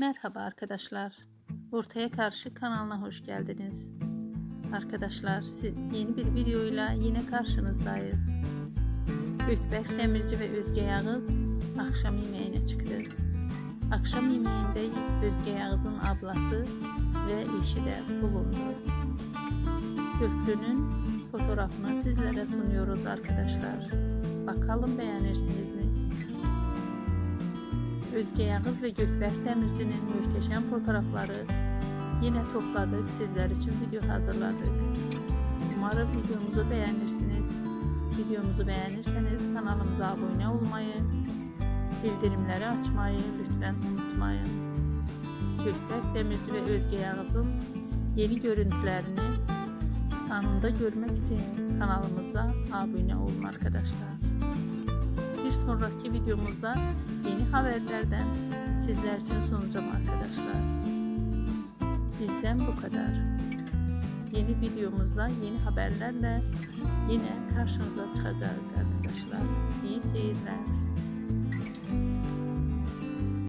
Merhaba arkadaşlar. Ortaya Karşı kanalına hoş geldiniz. Arkadaşlar yeni bir videoyla yine karşınızdayız. Gökberk Demirci ve Özge Yağız akşam yemeğine çıktı. Akşam yemeğinde Özge Yağız'ın ablası ve eşi de bulundu. Köprünün fotoğrafını sizlere sunuyoruz arkadaşlar. Bakalım beğenirsiniz mi? Özge Yağız ve Gökberk Demirci'nin muhteşem fotoğrafları yine topladık. Sizler için video hazırladık. Umarım videomuzu beğenirsiniz. Videomuzu beğenirseniz kanalımıza abone olmayı, bildirimleri açmayı lütfen unutmayın. Gökberk Demirci ve Özge Yağız'ın yeni görüntülerini anında görmek için kanalımıza abone olun arkadaşlar. Sonraki videomuzda yeni haberlerden sizler için sunacağım arkadaşlar. Bizden bu kadar. Yeni videomuzda yeni haberlerle yine karşınıza çıkacağız arkadaşlar.